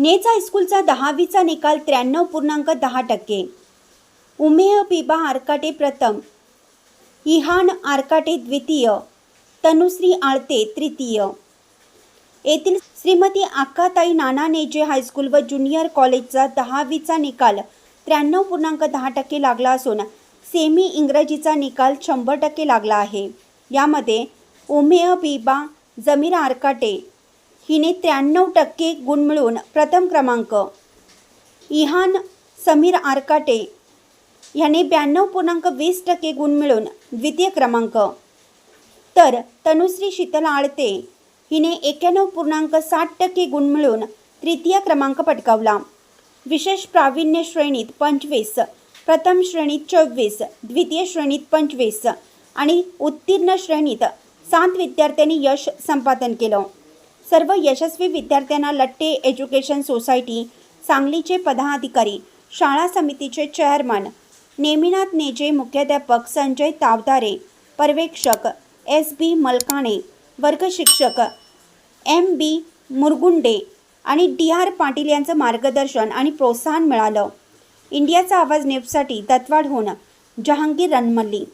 नेच हायस्कूलचा दहावीचा निकाल त्र्याण्णव पूर्णांक दहा टक्के. उमेह बिबा आरकाटे प्रथम. इहान आरकाटे द्वितीय. तनुश्री आळते तृतीय. येथील श्रीमती आक्काताई नाना नेजे हायस्कूल व ज्युनियर कॉलेजचा दहावीचा निकाल त्र्याण्णव पूर्णांक दहा टक्के लागला असून सेमी इंग्रजीचा निकाल शंभर टक्के लागला आहे. यामध्ये उमेह बिबा जमीर आरकाटे हिने त्र्याण्णव टक्के गुण मिळवून प्रथम क्रमांक. इहान समीर आरकाटे ह्याने ब्याण्णव पूर्णांक वीस टक्के गुण मिळवून द्वितीय क्रमांक. तर तनुश्री शीतल आळते हिने एक्याण्णव पूर्णांक साठ टक्के गुण मिळवून तृतीय क्रमांक पटकावला. विशेष प्रावीण्य श्रेणीत पंचवीस प्रथम श्रेणीत चोवीस द्वितीय श्रेणीत पंचवीस आणि उत्तीर्ण श्रेणीत सात विद्यार्थ्यांनी यश संपादन केलं. सर्व यशस्वी विद्यार्थ्यांना लट्टे एज्युकेशन सोसायटी सांगलीचे पदाधिकारी शाळा समितीचे चेअरमन नेमिनाथ नेजे मुख्याध्यापक संजय तावदारे पर्यवेक्षक एस बी मलकाणे वर्गशिक्षक एम बी मुरगुंडे आणि डी आर पाटील यांचं मार्गदर्शन आणि प्रोत्साहन मिळालं. इंडियाचा आवाज न्यूजसाठी दत्वाडहून जहांगीर रणमल्ली.